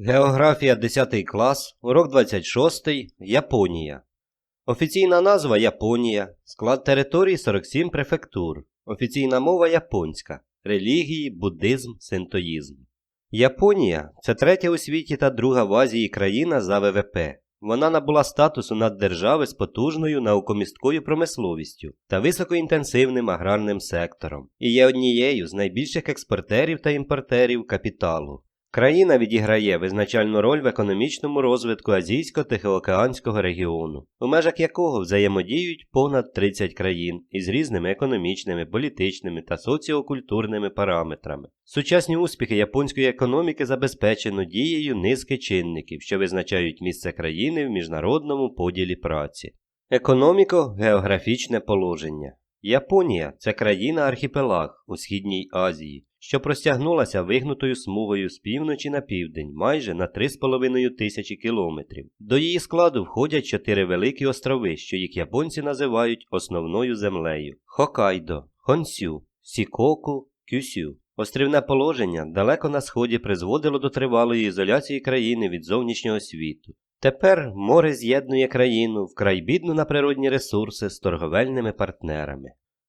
Географія 10 клас, урок 26, Японія. Офіційна назва Японія, склад території 47 префектур, офіційна мова японська, релігії, буддизм, синтоїзм. Японія це третя у світі та друга в Азії країна за ВВП. Вона набула статусу наддержави з потужною наукомісткою промисловістю та високоінтенсивним аграрним сектором і є однією з найбільших експортерів та імпортерів капіталу. Країна відіграє визначальну роль в економічному розвитку Азійсько-Тихоокеанського регіону, у межах якого взаємодіють понад 30 країн із різними економічними, політичними та соціокультурними параметрами. Сучасні успіхи японської економіки забезпечено дією низки чинників, що визначають місце країни в міжнародному поділі праці. Економіко-географічне положення. Японія це країна-архіпелаг у Східній Азії, що простягнулася вигнутою смугою з півночі на південь майже на 3,5 тисячі кілометрів. До її складу входять чотири великі острови, що їх японці називають основною землею: Хокайдо, Хонсю, Сікоку, Кюсю. Острівне положення далеко на сході призводило до тривалої ізоляції країни від зовнішнього світу. Тепер море з'єднує країну вкрай бідну на природні ресурси з торговельними партнерами.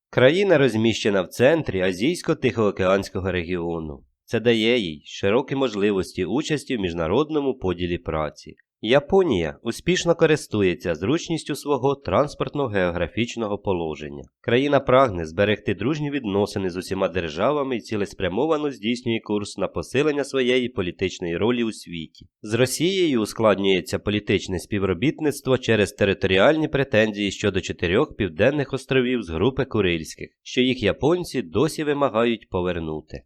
Країна розміщена в центрі Азійсько-Тихоокеанського регіону. Це дає їй широкі можливості участі в міжнародному поділі праці. Японія успішно користується зручністю свого транспортно-географічного положення. Країна прагне зберегти дружні відносини з усіма державами і цілеспрямовано здійснює курс на посилення своєї політичної ролі у світі. З Росією ускладнюється політичне співробітництво через територіальні претензії щодо чотирьох південних островів з групи Курильських, що їх японці досі вимагають повернути.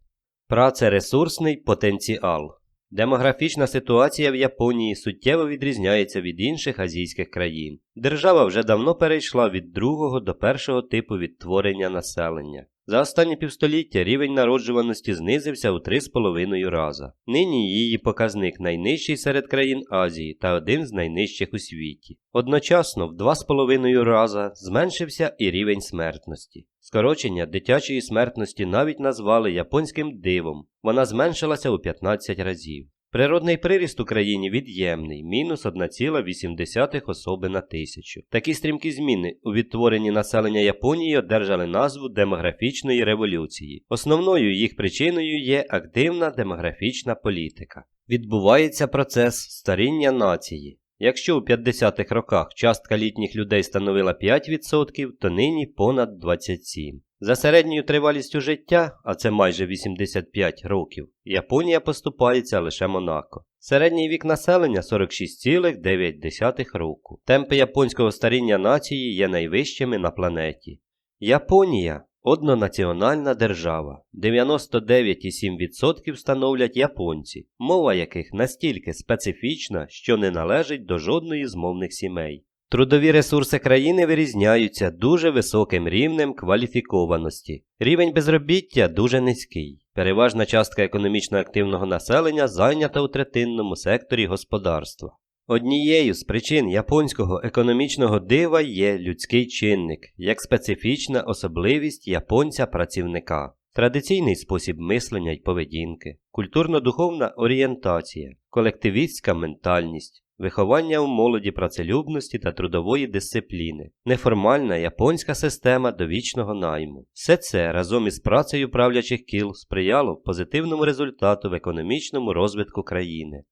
Працересурсний потенціал. Демографічна ситуація в Японії суттєво відрізняється від інших азійських країн. Держава вже давно перейшла від другого до першого типу відтворення населення. За останні півстоліття рівень народжуваності знизився у 3,5 раза. Нині її показник найнижчий серед країн Азії та один з найнижчих у світі. Одночасно в 2,5 раза зменшився і рівень смертності. Скорочення дитячої смертності навіть назвали японським дивом. Вона зменшилася у 15 разів. Природний приріст у країні від'ємний мінус 1,8 особи на тисячу. Такі стрімкі зміни у відтворенні населення Японії одержали назву демографічної революції. Основною їх причиною є активна демографічна політика. Відбувається процес старіння нації. Якщо у 50-х роках частка літніх людей становила 5%, то нині понад 27%. За середньою тривалістю життя, а це майже 85 років, Японія поступається лише Монако. Середній вік населення 46,9 року. Темпи японського старіння нації є найвищими на планеті. Японія однонаціональна держава. 99,7% становлять японці, мова яких настільки специфічна, що не належить до жодної з мовних сімей. Трудові ресурси країни вирізняються дуже високим рівнем кваліфікованості. Рівень безробіття дуже низький. Переважна частка економічно активного населення зайнята у третинному секторі господарства. Однією з причин японського економічного дива є людський чинник, як специфічна особливість японця-працівника, традиційний спосіб мислення й поведінки, культурно-духовна орієнтація, колективістська ментальність. Виховання у молоді працелюбності та трудової дисципліни, неформальна японська система довічного найму. Все це разом із працею правлячих кіл сприяло позитивному результату в економічному розвитку країни.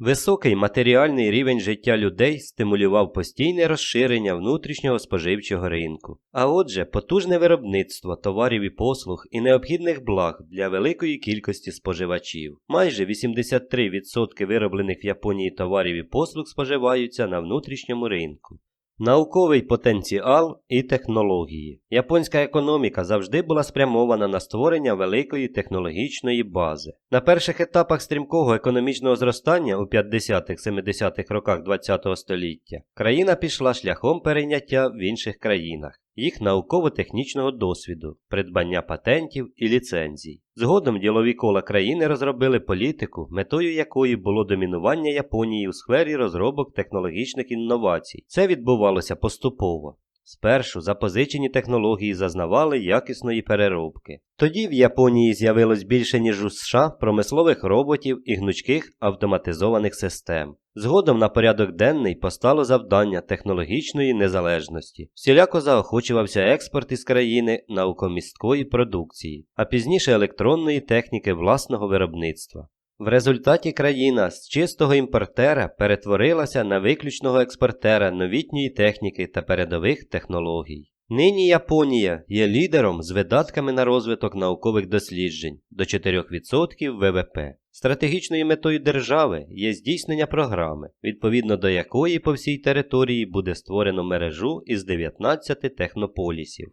Високий матеріальний рівень життя людей стимулював постійне розширення внутрішнього споживчого ринку, а отже, потужне виробництво товарів і послуг і необхідних благ для великої кількості споживачів. Майже 83% вироблених в Японії товарів і послуг споживаються на внутрішньому ринку. Науковий потенціал і технології. Японська економіка завжди була спрямована на створення великої технологічної бази. На перших етапах стрімкого економічного зростання у 50-70-х роках ХХ століття країна пішла шляхом перейняття в інших країнах, їх науково-технічного досвіду, придбання патентів і ліцензій. Згодом ділові кола країни розробили політику, метою якої було домінування Японії у сфері розробок технологічних інновацій. Це відбувалося поступово. Спершу запозичені технології зазнавали якісної переробки. Тоді в Японії з'явилось більше ніж у США промислових роботів і гнучких автоматизованих систем. Згодом на порядок денний постало завдання технологічної незалежності. Всіляко заохочувався експорт із країни наукомісткої продукції, а пізніше електронної техніки власного виробництва. В результаті країна з чистого імпортера перетворилася на виключного експортера новітньої техніки та передових технологій. Нині Японія є лідером з видатками на розвиток наукових досліджень до 4% ВВП. Стратегічною метою держави є здійснення програми, відповідно до якої по всій території буде створено мережу із 19 технополісів.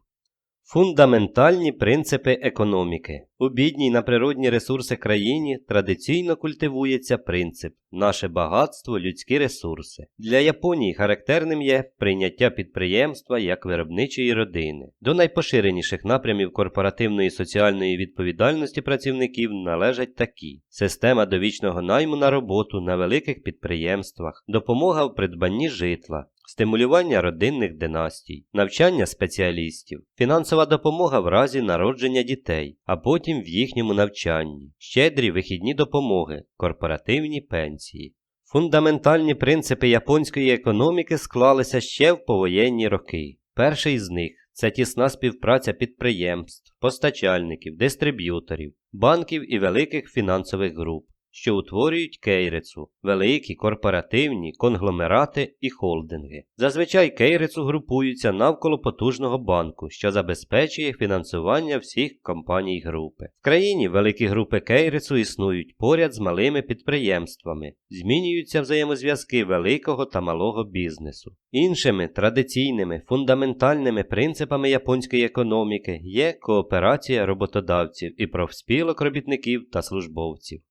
Фундаментальні принципи економіки. У бідній на природні ресурси країні традиційно культивується принцип наше багатство людські ресурси. Для Японії характерним є прийняття підприємства як виробничої родини. До найпоширеніших напрямів корпоративної соціальної відповідальності працівників належать такі: система довічного найму на роботу на великих підприємствах, допомога в придбанні житла, стимулювання родинних династій, навчання спеціалістів, фінансова допомога в разі народження дітей, а потім в їхньому навчанні, щедрі вихідні допомоги, корпоративні пенсії. Фундаментальні принципи японської економіки склалися ще в повоєнні роки. Перший з них це тісна співпраця підприємств, постачальників, дистриб'юторів, банків і великих фінансових груп що утворюють кейрицу, великі корпоративні конгломерати і холдинги. Зазвичай кейрицу групуються навколо потужного банку, що забезпечує фінансування всіх компаній групи. В країні великі групи кейрицу існують поряд з малими підприємствами, змінюються взаємозв'язки великого та малого бізнесу. Іншими традиційними фундаментальними принципами японської економіки є кооперація роботодавців і профспілок робітників та службовців.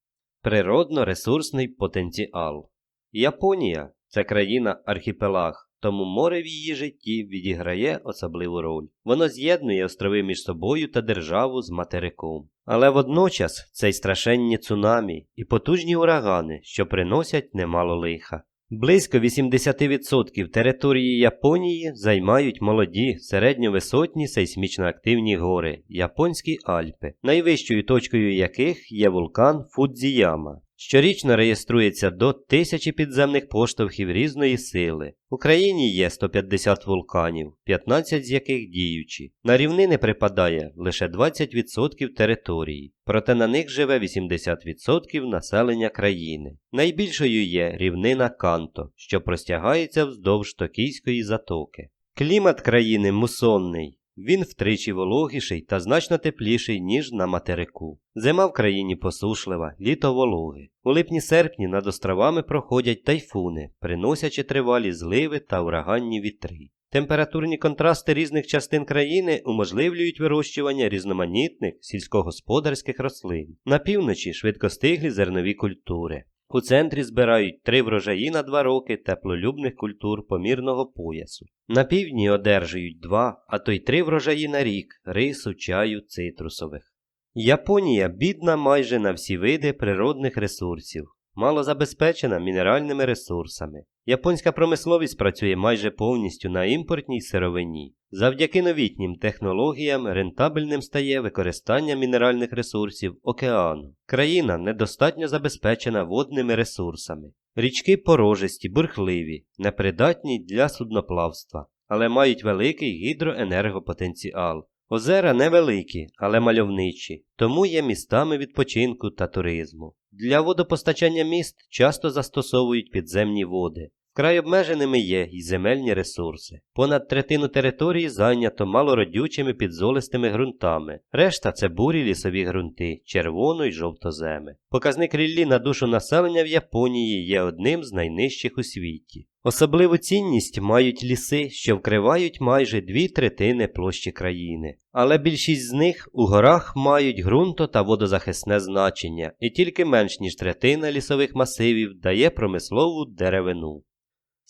Природно-ресурсний потенціал. Японія це країна архіпелаг, тому море в її житті відіграє особливу роль. Воно з'єднує острови між собою та державу з материком. Але водночас це й страшенні цунамі і потужні урагани, що приносять немало лиха. Близько 80% території Японії займають молоді середньовисотні сейсмічно активні гори Японські Альпи, найвищою точкою яких є вулкан Фудзіяма. Щорічно реєструється до тисячі підземних поштовхів різної сили. В Україні є 150 вулканів, 15 з яких діючі. На рівнини припадає лише 20% території, проте на них живе 80% населення країни. Найбільшою є рівнина Канто, що простягається вздовж Токійської затоки. Клімат країни мусонний. Він втричі вологіший та значно тепліший, ніж на материку. Зима в країні посушлива, літо вологе. У липні-серпні над островами проходять тайфуни, приносячи тривалі зливи та ураганні вітри. Температурні контрасти різних частин країни уможливлюють вирощування різноманітних сільськогосподарських рослин. На півночі швидкостиглі зернові культури. У центрі збирають три врожаї на два роки теплолюбних культур помірного поясу. На півдні одержують два, а то й три врожаї на рік рису, чаю, цитрусових. Японія бідна майже на всі види природних ресурсів, мало забезпечена мінеральними ресурсами. Японська промисловість працює майже повністю на імпортній сировині. Завдяки новітнім технологіям рентабельним стає використання мінеральних ресурсів океану. Країна недостатньо забезпечена водними ресурсами. Річки порожисті, бурхливі, непридатні для судноплавства, але мають великий гідроенергопотенціал. Озера невеликі, але мальовничі, тому є містами відпочинку та туризму. Для водопостачання міст часто застосовують підземні води. Вкрай обмеженими є й земельні ресурси. Понад третину території зайнято малородючими підзолистими ґрунтами. Решта це бурі лісові ґрунти, червоно й жовтоземи. Показник ріллі на душу населення в Японії є одним з найнижчих у світі. Особливу цінність мають ліси, що вкривають майже дві третини площі країни. Але більшість з них у горах мають ґрунто та водозахисне значення, і тільки менш ніж третина лісових масивів дає промислову деревину.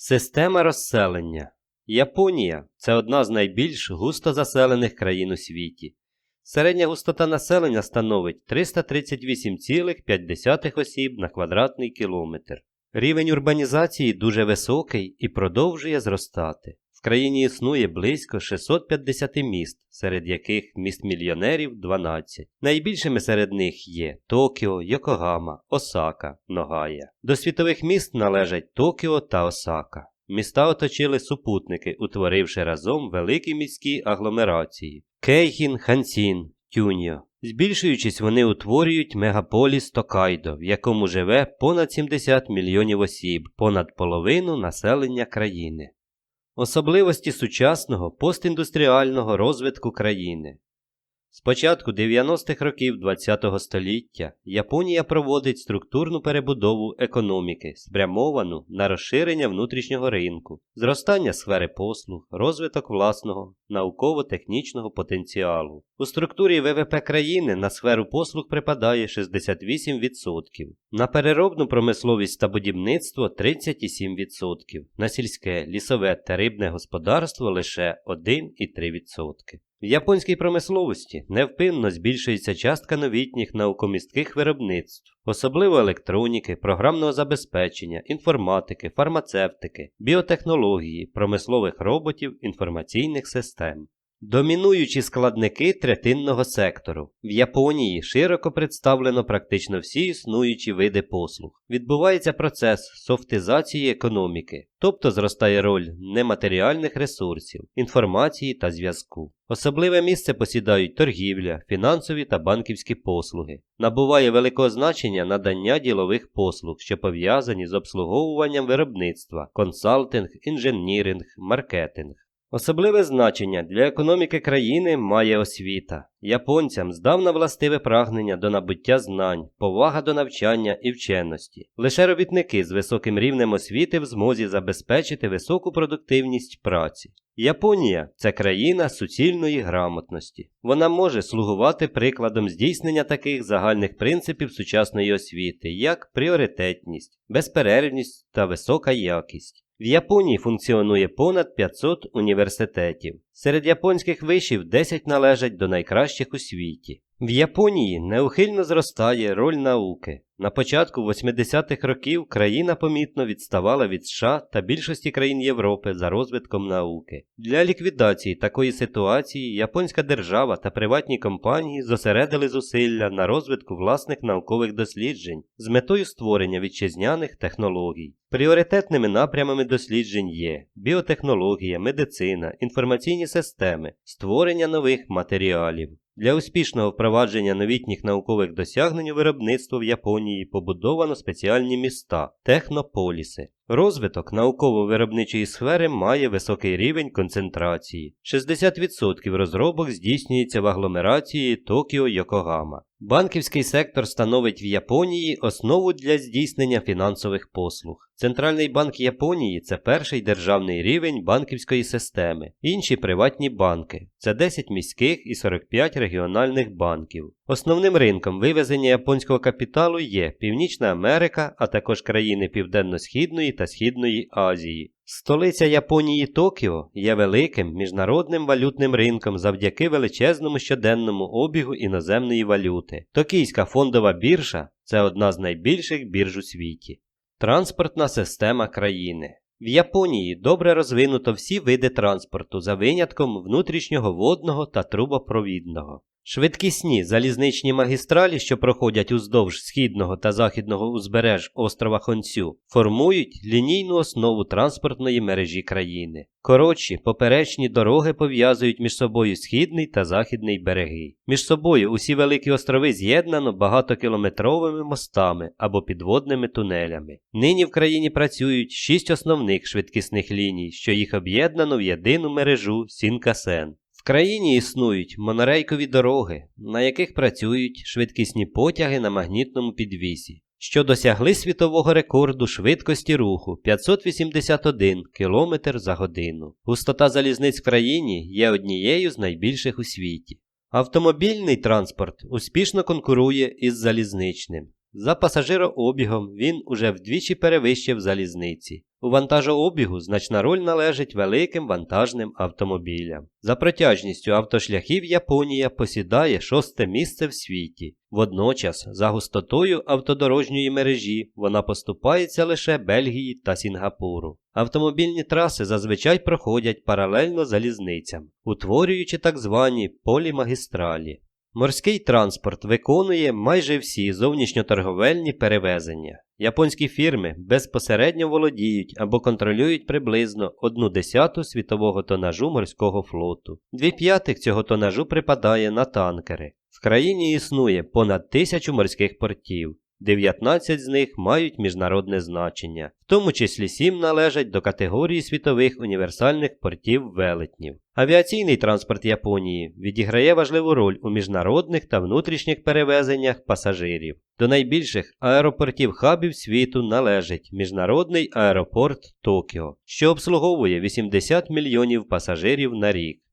Система розселення. Японія це одна з найбільш густо заселених країн у світі. Середня густота населення становить 338,5 осіб на квадратний кілометр. Рівень урбанізації дуже високий і продовжує зростати. Країні існує близько 650 міст, серед яких міст мільйонерів 12. Найбільшими серед них є Токіо, Йокогама, Осака, Ногая. До світових міст належать Токіо та Осака. Міста оточили супутники, утворивши разом великі міські агломерації Кейхін, Хансін, Тюньо. Збільшуючись, вони утворюють мегаполіс Токайдо, в якому живе понад 70 мільйонів осіб, понад половину населення країни. Особливості сучасного постіндустріального розвитку країни. З початку 90-х років ХХ століття Японія проводить структурну перебудову економіки, спрямовану на розширення внутрішнього ринку, зростання сфери послуг, розвиток власного науково-технічного потенціалу. У структурі ВВП країни на сферу послуг припадає 68%, на переробну промисловість та будівництво 37%, на сільське, лісове та рибне господарство лише 1,3%. В японській промисловості невпинно збільшується частка новітніх наукомістких виробництв, особливо електроніки, програмного забезпечення, інформатики, фармацевтики, біотехнології, промислових роботів, інформаційних систем. Домінуючі складники третинного сектору. В Японії широко представлено практично всі існуючі види послуг. Відбувається процес софтизації економіки, тобто зростає роль нематеріальних ресурсів, інформації та зв'язку. Особливе місце посідають торгівля, фінансові та банківські послуги. Набуває великого значення надання ділових послуг, що пов'язані з обслуговуванням виробництва, консалтинг, інженіринг, маркетинг. Особливе значення для економіки країни має освіта. Японцям здавна властиве прагнення до набуття знань, повага до навчання і вченості. Лише робітники з високим рівнем освіти в змозі забезпечити високу продуктивність праці. Японія це країна суцільної грамотності. Вона може слугувати прикладом здійснення таких загальних принципів сучасної освіти, як пріоритетність, безперервність та висока якість. В Японії функціонує понад 500 університетів. Серед японських вишів 10 належать до найкращих у світі. В Японії неухильно зростає роль науки. На початку 80-х років країна помітно відставала від США та більшості країн Європи за розвитком науки. Для ліквідації такої ситуації японська держава та приватні компанії зосередили зусилля на розвитку власних наукових досліджень з метою створення вітчизняних технологій. Пріоритетними напрямами досліджень є біотехнологія, медицина, інформаційні системи, створення нових матеріалів. Для успішного впровадження новітніх наукових досягнень у виробництво в Японії побудовано спеціальні міста технополіси. Розвиток науково-виробничої сфери має високий рівень концентрації. 60% розробок здійснюється в агломерації Токіо Йокогама. Банківський сектор становить в Японії основу для здійснення фінансових послуг. Центральний банк Японії це перший державний рівень банківської системи, інші приватні банки це 10 міських і 45 регіональних банків. Основним ринком вивезення японського капіталу є Північна Америка, а також країни Південно-Східної та Східної Азії. Столиця Японії Токіо є великим міжнародним валютним ринком завдяки величезному щоденному обігу іноземної валюти. Токійська фондова біржа це одна з найбільших бірж у світі. Транспортна система країни. В Японії добре розвинуто всі види транспорту за винятком внутрішнього водного та трубопровідного. Швидкісні залізничні магістралі, що проходять уздовж східного та західного узбереж острова Хонцю, формують лінійну основу транспортної мережі країни. Коротші поперечні дороги пов'язують між собою східний та західний береги. Між собою усі великі острови з'єднано багатокілометровими мостами або підводними тунелями. Нині в країні працюють шість основних швидкісних ліній, що їх об'єднано в єдину мережу Сінкасен. Країні існують монорейкові дороги, на яких працюють швидкісні потяги на магнітному підвісі, що досягли світового рекорду швидкості руху 581 км за годину. Густота залізниць в країні є однією з найбільших у світі. Автомобільний транспорт успішно конкурує із залізничним. За пасажирообігом він уже вдвічі перевищив залізниці. У вантажообігу значна роль належить великим вантажним автомобілям. За протяжністю автошляхів Японія посідає шосте місце в світі. Водночас, за густотою автодорожньої мережі вона поступається лише Бельгії та Сінгапуру. Автомобільні траси зазвичай проходять паралельно залізницям, утворюючи так звані полімагістралі. Морський транспорт виконує майже всі зовнішньоторговельні перевезення. Японські фірми безпосередньо володіють або контролюють приблизно одну десяту світового тонажу морського флоту. Дві п'ятих цього тонажу припадає на танкери. В країні існує понад тисячу морських портів. 19 з них мають міжнародне значення, в тому числі 7 належать до категорії світових універсальних портів велетнів. Авіаційний транспорт Японії відіграє важливу роль у міжнародних та внутрішніх перевезеннях пасажирів. До найбільших аеропортів хабів світу належить міжнародний аеропорт Токіо, що обслуговує 80 мільйонів пасажирів на рік.